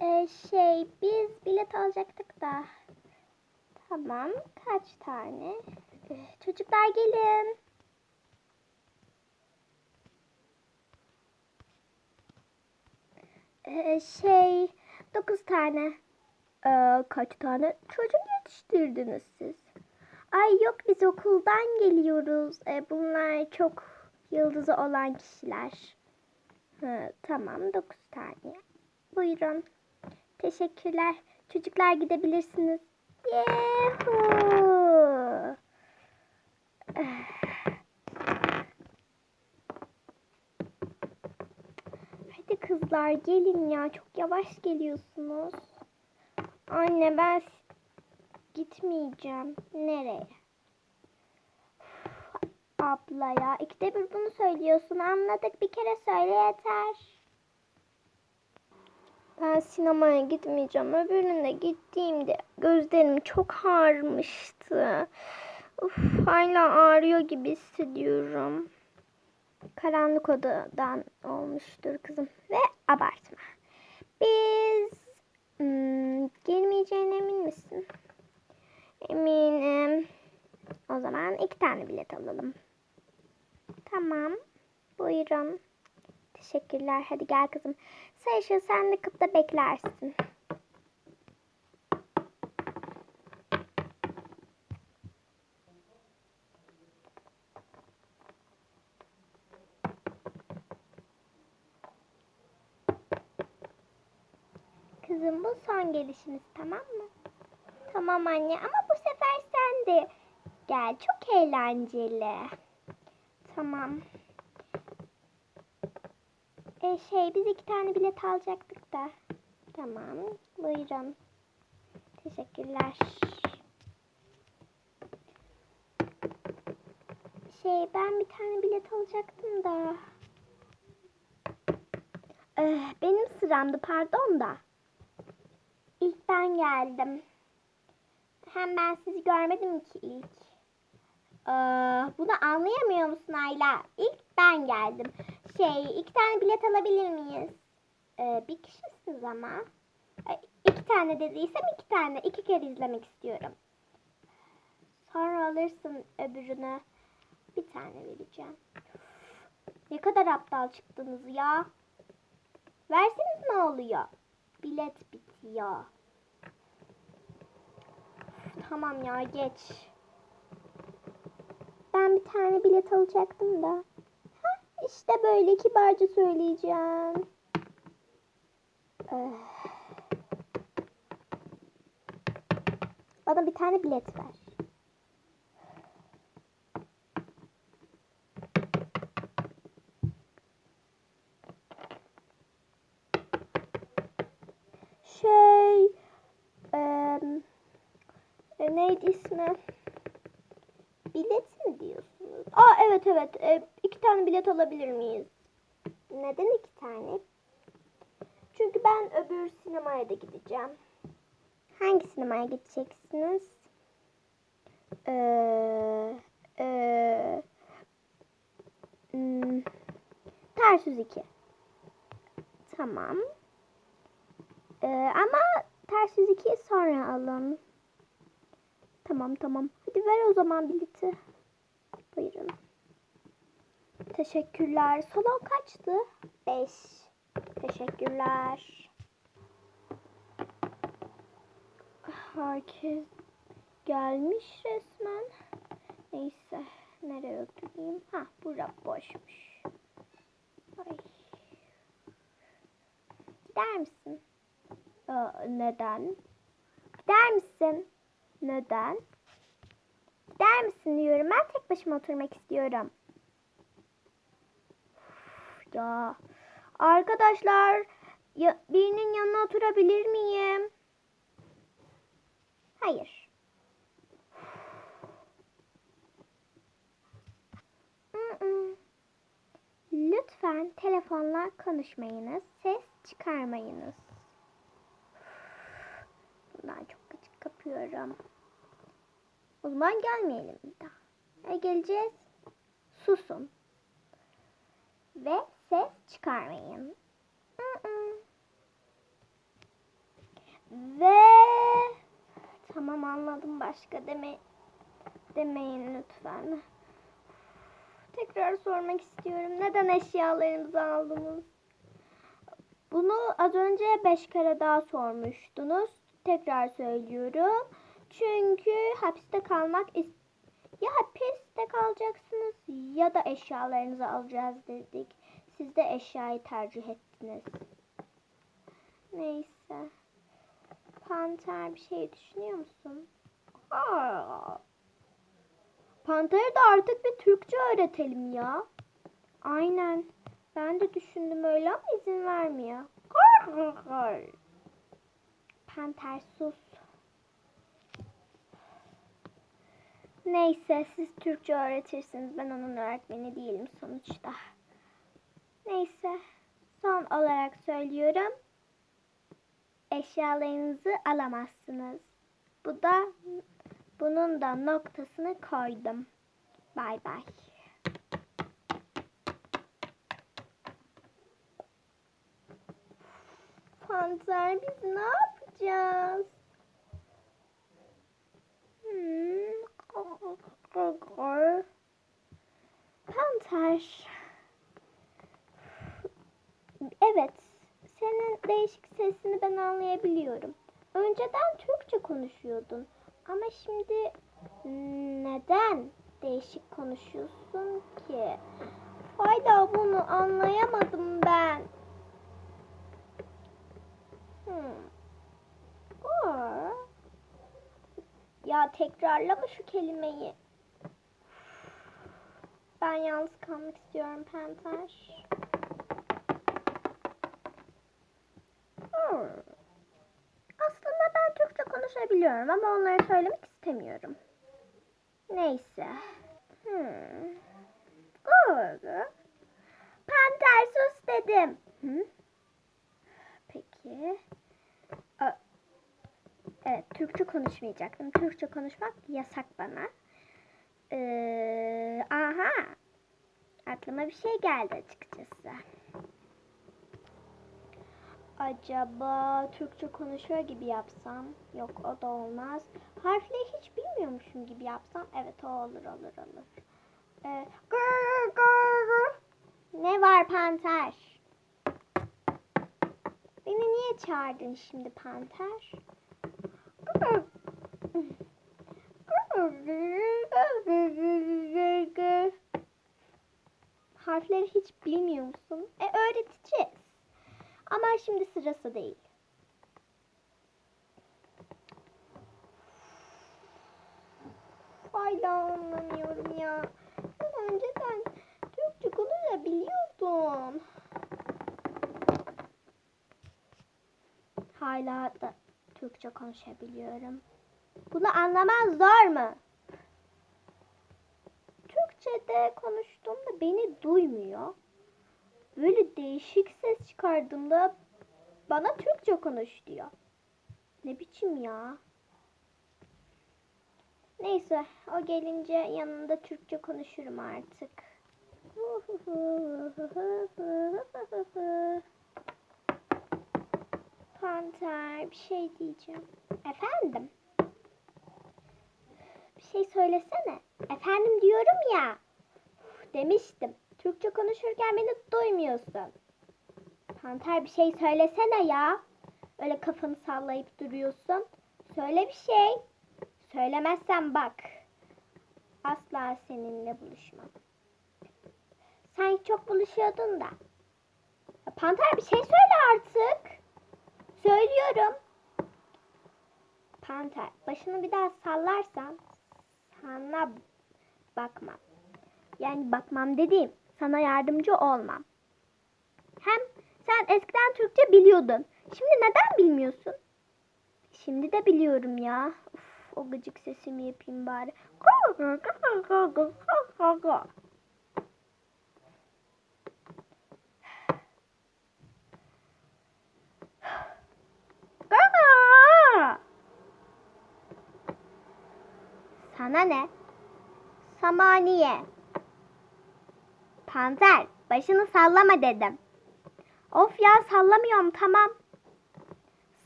Ee, şey biz bilet alacaktık da. Tamam kaç tane? Ee, çocuklar gelin. Ee, şey dokuz tane. Ee, kaç tane çocuk yetiştirdiniz siz? Ay yok biz okuldan geliyoruz. Ee, bunlar çok yıldızı olan kişiler. Ha, tamam dokuz tane. Buyurun. Teşekkürler. Çocuklar gidebilirsiniz. Yuhuu. Hadi kızlar gelin ya. Çok yavaş geliyorsunuz. Anne ben gitmeyeceğim. Nereye? Abla ya ikide bir bunu söylüyorsun. Anladık bir kere söyle yeter. Ben sinemaya gitmeyeceğim. Öbürüne gittiğimde gözlerim çok ağrımıştı. Uf, hala ağrıyor gibi hissediyorum. Karanlık odadan olmuştur kızım. Ve abartma. Biz hmm, gelmeyeceğine emin misin? Eminim. O zaman iki tane bilet alalım. Tamam. Buyurun. Teşekkürler. Hadi gel kızım. Sayışır sen de kapıda beklersin. Kızım bu son gelişiniz tamam mı? Tamam anne ama bu sefer sen de gel. Çok eğlenceli. Tamam. E şey biz iki tane bilet alacaktık da. Tamam. Buyurun. Teşekkürler. Şey ben bir tane bilet alacaktım da. Eh, benim sıramdı pardon da. İlk ben geldim. Hem ben sizi görmedim ki ilk. Ee, bunu anlayamıyor musun Ayla? İlk ben geldim. Şey, iki tane bilet alabilir miyiz? Ee, bir kişisiniz ama. Ee, iki tane dediysem iki tane. iki kere izlemek istiyorum. Sonra alırsın öbürünü. Bir tane vereceğim. Ne kadar aptal çıktınız ya. Verseniz ne oluyor? Bilet bitiyor. Tamam ya geç. Ben bir tane bilet alacaktım da. İşte böyle kibarca söyleyeceğim. Eh. Bana bir tane bilet ver. Şey, e, neydi ismi? Bilet mi diyorsunuz? Aa evet evet. E, iki tane bilet alabilir miyiz? Neden iki tane? Çünkü ben öbür sinemaya da gideceğim. Hangi sinemaya gideceksiniz? Ee, ee, hmm, Ters Yüz 2. Tamam. Ee, ama Ters Yüz 2'yi sonra alın. Tamam tamam. Hadi ver o zaman bileti. Buyurun. Teşekkürler. Salon kaçtı? Beş. Teşekkürler. Herkes gelmiş resmen. Neyse. Nereye oturayım? Ha, bura boşmuş. Ay. Gider misin? Aa, neden? Gider misin? Neden? Gider misin diyorum. Ben tek başıma oturmak istiyorum. Ya arkadaşlar ya, birinin yanına oturabilir miyim? Hayır. Lütfen telefonla konuşmayınız. Ses çıkarmayınız. Bundan çok gıcık kapıyorum. O zaman gelmeyelim bir daha. E geleceğiz. Susun. Ve ses çıkarmayın. Mm-mm. Tamam anladım başka deme demeyin lütfen. Tekrar sormak istiyorum. Neden eşyalarımızı aldınız? Bunu az önce beş kere daha sormuştunuz. Tekrar söylüyorum. Çünkü hapiste kalmak ya hapiste kalacaksınız ya da eşyalarınızı alacağız dedik. Siz de eşyayı tercih ettiniz. Neyse. Panter bir şey düşünüyor musun? Aa. Panter'e de artık bir Türkçe öğretelim ya. Aynen. Ben de düşündüm öyle ama izin vermiyor. Panter sus. Neyse siz Türkçe öğretirsiniz. Ben onun öğretmeni değilim sonuçta. Neyse. Son olarak söylüyorum. Eşyalarınızı alamazsınız. Bu da bunun da noktasını koydum. Bay bay. Panzer biz ne yapacağız? Hmm. Panter. Evet. Senin değişik sesini ben anlayabiliyorum. Önceden Türkçe konuşuyordun. Ama şimdi neden değişik konuşuyorsun ki? Hala bunu anlayamadım ben. Hmm. Aa. Ya tekrarlama şu kelimeyi. Ben yalnız kalmak istiyorum Panter. Aslında ben Türkçe konuşabiliyorum ama onları söylemek istemiyorum. Neyse. Hmm. Panter sus dedim. Hı? Peki. Aa, Evet, Türkçe konuşmayacaktım. Türkçe konuşmak yasak bana. Ee, aha. Aklıma bir şey geldi açıkçası. Acaba Türkçe konuşuyor gibi yapsam? Yok o da olmaz. Harfleri hiç bilmiyormuşum gibi yapsam? Evet o olur olur olur. Ee, gır, gır. Ne var panter? Beni niye çağırdın şimdi panter? Harfleri hiç bilmiyor musun? E öğreteceğiz. Ama şimdi sırası değil. Hala anlamıyorum ya. Ben önceden Türkçe konuşabiliyordum. Hala da Türkçe konuşabiliyorum. Bunu anlaman zor mu? Türkçe'de konuştuğumda beni duymuyor. Böyle değişik ses çıkardığımda bana Türkçe konuş diyor. Ne biçim ya? Neyse o gelince yanında Türkçe konuşurum artık. Panter bir şey diyeceğim. Efendim? Bir şey söylesene. Efendim diyorum ya. Demiştim. Türkçe konuşurken beni duymuyorsun. Panter bir şey söylesene ya. Öyle kafanı sallayıp duruyorsun. Söyle bir şey. Söylemezsen bak. Asla seninle buluşmam. Sen çok buluşuyordun da. Ya Panter bir şey söyle artık. Söylüyorum. Panter başını bir daha sallarsan sana bakmam. Yani bakmam dediğim sana yardımcı olmam. Hem sen eskiden Türkçe biliyordun. Şimdi neden bilmiyorsun? Şimdi de biliyorum ya. Uf, o gıcık sesimi yapayım bari. Sana ne? Samaniye. Panzer, başını sallama dedim. Of ya sallamıyorum tamam.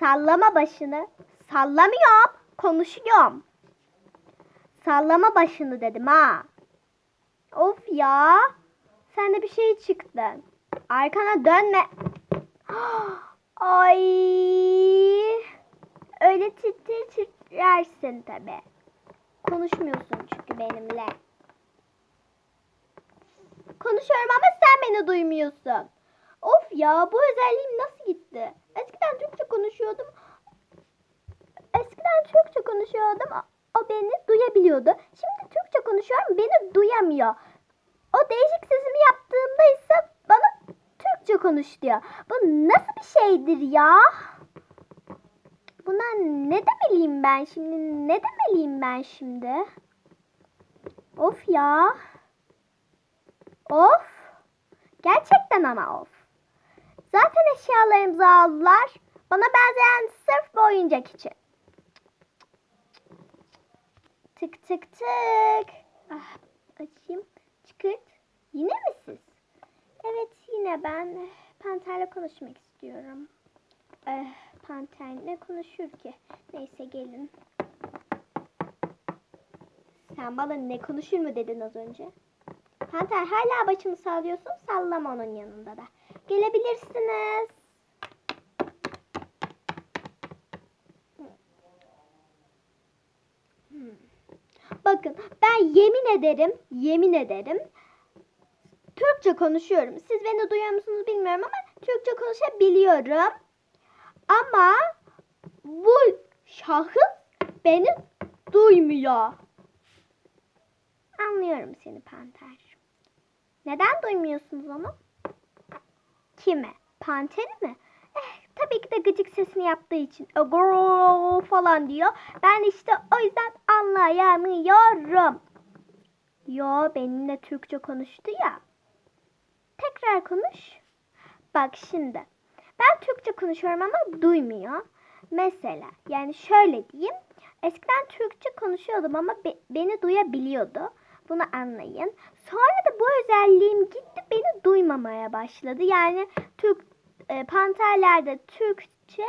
Sallama başını. Sallamıyorum. Konuşuyorum. Sallama başını dedim ha. Of ya. Sende bir şey çıktı. Arkana dönme. Ay. Öyle titir titrersin tabi. Konuşmuyorsun çünkü benimle. Konuşuyorum ama sen beni duymuyorsun. Of ya bu özelliğim nasıl gitti? Eskiden Türkçe konuşuyordum. Eskiden Türkçe konuşuyordum. O- beni duyabiliyordu. Şimdi Türkçe konuşuyorum beni duyamıyor. O değişik sesimi yaptığımda ise bana Türkçe konuş diyor. Bu nasıl bir şeydir ya? Buna ne demeliyim ben şimdi? Ne demeliyim ben şimdi? Of ya. Of. Gerçekten ama of. Zaten eşyalarımızı aldılar. Bana benzeyen sırf bu oyuncak için. Tık tık tık. Ah, açayım. Çıkırt. Yine mi siz? Evet yine ben Panter'le konuşmak istiyorum. Eh, Panter ne konuşur ki? Neyse gelin. Sen bana ne konuşur mu dedin az önce? Panter hala başımı sallıyorsun. Sallama onun yanında da. Gelebilirsiniz. Hmm. Bakın ben yemin ederim, yemin ederim Türkçe konuşuyorum. Siz beni duyuyor musunuz bilmiyorum ama Türkçe konuşabiliyorum. Ama bu şahıs beni duymuyor. Anlıyorum seni Panter. Neden duymuyorsunuz onu? Kimi? Panter'i mi? Eh, tabii ki de gıcık sesini yaptığı için. Agro falan diyor. Ben işte o yüzden anlayamıyorum. Yo benimle Türkçe konuştu ya. Tekrar konuş. Bak şimdi. Ben Türkçe konuşuyorum ama duymuyor. Mesela yani şöyle diyeyim. Eskiden Türkçe konuşuyordum ama be- beni duyabiliyordu. Bunu anlayın. Sonra da bu özelliğim gitti beni duymamaya başladı. Yani Türk e, panterlerde Türkçe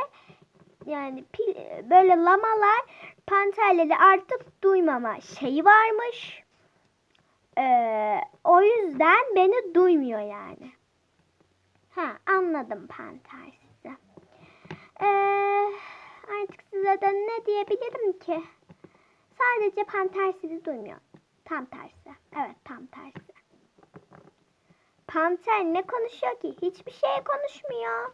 yani pil, böyle lamalar panterleri artık duymama şeyi varmış. Ee, o yüzden beni duymuyor yani. Ha anladım panter size. Ee, artık size de ne diyebilirim ki? Sadece panter sizi duymuyor. Tam tersi. Evet tam tersi. Panter ne konuşuyor ki? Hiçbir şey konuşmuyor.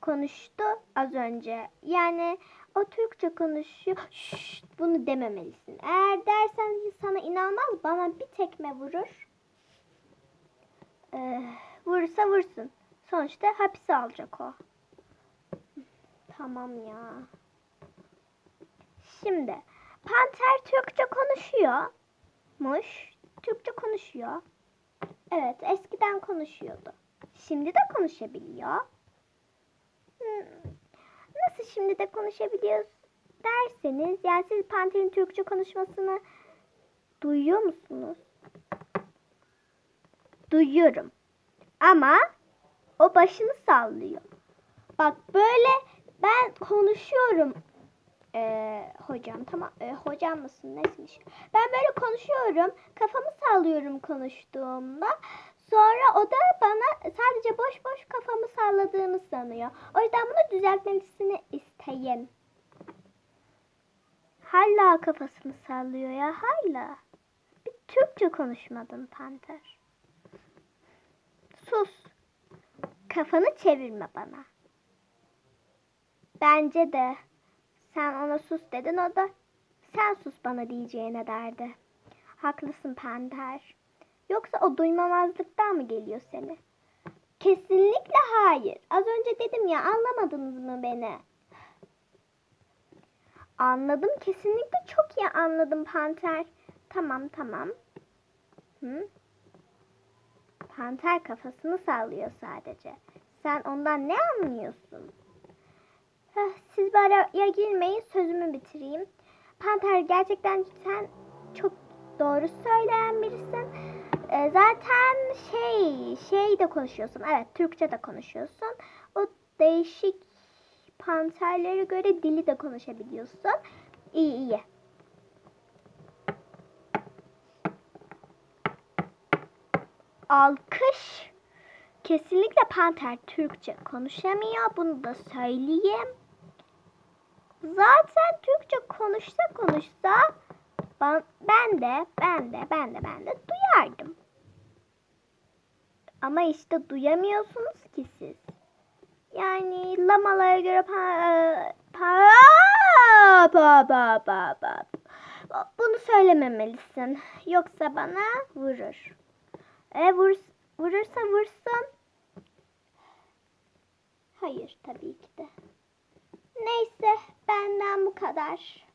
Konuştu az önce. Yani o Türkçe konuşuyor. Şşt, bunu dememelisin. Eğer dersen sana inanmaz bana bir tekme vurur. Ee, vurursa vursun. Sonuçta hapise alacak o. Tamam ya. Şimdi Panter Türkçe konuşuyormuş. Türkçe konuşuyor. Evet eskiden konuşuyordu. Şimdi de konuşabiliyor. Hmm, Nasıl şimdi de konuşabiliyoruz derseniz yani siz Panter'in Türkçe konuşmasını duyuyor musunuz? Duyuyorum. Ama o başını sallıyor. Bak böyle ben konuşuyorum. Ee, hocam tamam ee, hocam mısın nesmiş? Ben böyle konuşuyorum. Kafamı sallıyorum konuştuğumda. Sonra o da bana sadece boş boş kafamı salladığımı sanıyor. O yüzden bunu düzeltmesini isteyin. Hala kafasını sallıyor ya hala. Bir Türkçe konuşmadın Panter. Sus. Kafanı çevirme bana. Bence de. Sen ona sus dedin o da sen sus bana diyeceğine derdi. Haklısın Panter. Yoksa o duymamazlıktan mı geliyor seni? Kesinlikle hayır. Az önce dedim ya anlamadınız mı beni? Anladım. Kesinlikle çok iyi anladım Panter. Tamam tamam. Hı? Panter kafasını sallıyor sadece. Sen ondan ne anlıyorsun? Siz bir araya girmeyin sözümü bitireyim. Panter gerçekten sen çok doğru söyleyen birisin. Ee, zaten şey şey de konuşuyorsun. Evet Türkçe de konuşuyorsun. O değişik panterlere göre dili de konuşabiliyorsun. İyi iyi. Alkış. Kesinlikle Panter Türkçe konuşamıyor. Bunu da söyleyeyim. Zaten Türkçe konuşsa konuşsa ben, de ben de ben de ben de duyardım. Ama işte duyamıyorsunuz ki siz. Yani lamalara göre pa, pa, pa, pa, pa, pa. Bunu söylememelisin. Yoksa bana vurur. E vur, vurursa vursun. Hayır tabii ki de. Neyse benden bu kadar.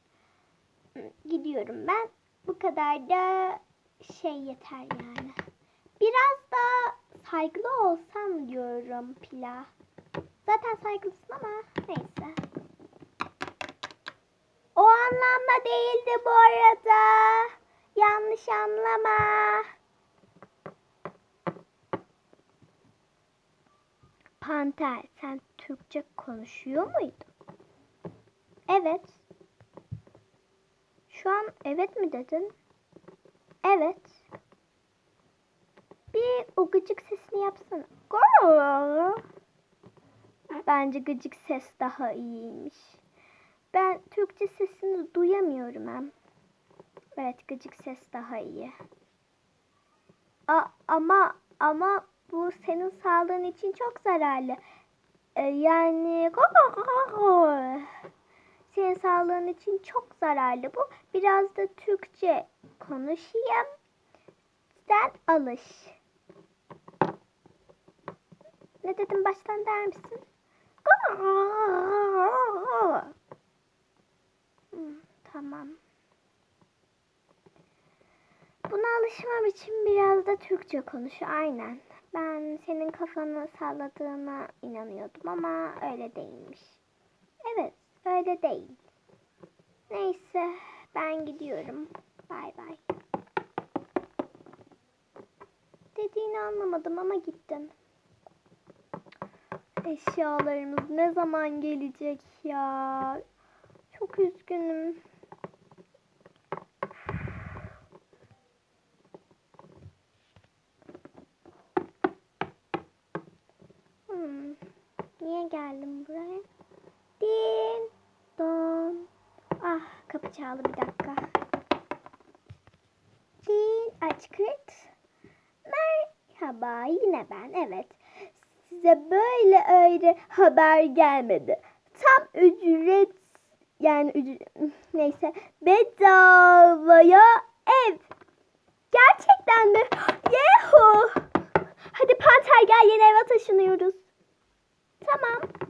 Gidiyorum ben. Bu kadar da şey yeter yani. Biraz da saygılı olsam diyorum Pila. Zaten saygılısın ama neyse. O anlamda değildi bu arada. Yanlış anlama. Panter sen Türkçe konuşuyor muydun? Evet. Şu an evet mi dedin? Evet. Bir o gıcık sesini yapsana. Gol. Bence gıcık ses daha iyiymiş. Ben Türkçe sesini duyamıyorum hem. Evet gıcık ses daha iyi. A ama ama bu senin sağlığın için çok zararlı. Ee, yani senin sağlığın için çok zararlı bu. Biraz da Türkçe konuşayım. Sen alış. Ne dedim baştan der misin? Hmm, tamam. Buna alışmam için biraz da Türkçe konuş. Aynen. Ben senin kafanı salladığına inanıyordum ama öyle değilmiş. Evet, öyle değil. Neyse, ben gidiyorum. Bay bay. Dediğini anlamadım ama gittin. Eşyalarımız ne zaman gelecek ya? Çok üzgünüm. Hmm. Niye geldim buraya? Din don. Ah kapı çaldı bir dakika. Din aç kırt. Merhaba yine ben evet. Size böyle öyle haber gelmedi. Tam ücret yani ücret, neyse bedavaya ev. Gerçekten mi? Yehu. Hadi Panter gel yeni eve taşınıyoruz. Tamam.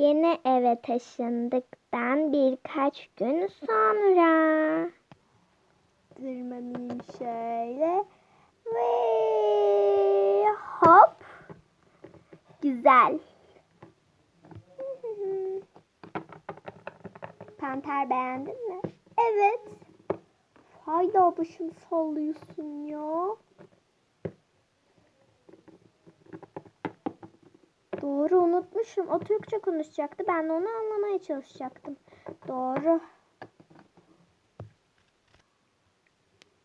Yeni eve taşındıktan birkaç gün sonra tırmanayım şöyle ve hop güzel. Panter beğendin mi? Evet. Hayda başını sallıyorsun ya. Doğru unutmuşum. O Türkçe konuşacaktı. Ben de onu anlamaya çalışacaktım. Doğru.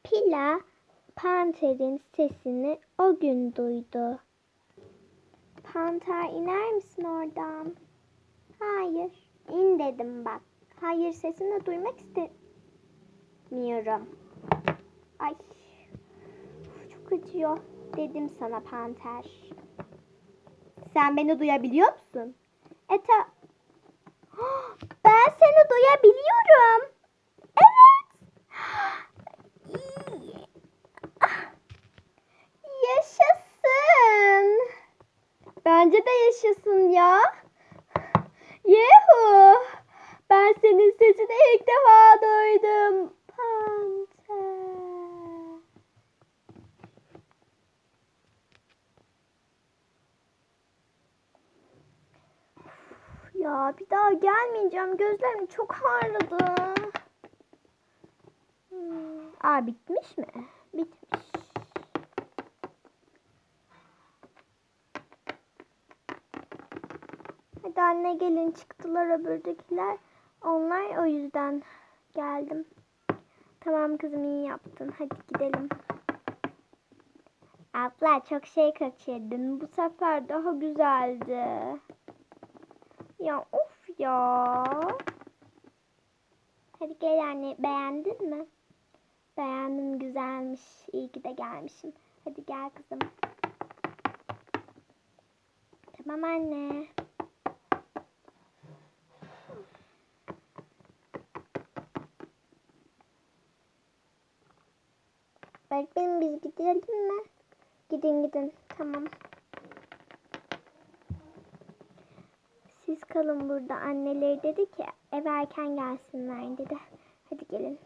Pila Panter'in sesini o gün duydu. Panter iner misin oradan? Hayır. İn dedim bak. Hayır sesini duymak istemiyorum. Ay. Çok acıyor. Dedim sana Panter. Sen beni duyabiliyor musun? Eta. Ben seni duyabiliyorum. Evet. Yaşasın. Bence de yaşasın ya. Yehu. Ben senin sesini ilk defa duydum. Panter. Ya bir daha gelmeyeceğim. Gözlerim çok ağrıdı. Hmm. Aa bitmiş mi? Bitmiş. Hadi anne gelin çıktılar öbürdekiler. Onlar o yüzden geldim. Tamam kızım iyi yaptın. Hadi gidelim. Abla çok şey kaçırdın. Bu sefer daha güzeldi. Ya of ya. Hadi gel anne beğendin mi? Beğendim güzelmiş. İyi ki de gelmişim. Hadi gel kızım. Tamam anne. Öğretmenim biz gidelim mi? Gidin gidin. Tamam. Siz kalın burada. Anneleri dedi ki ev erken gelsinler dedi. Hadi gelin.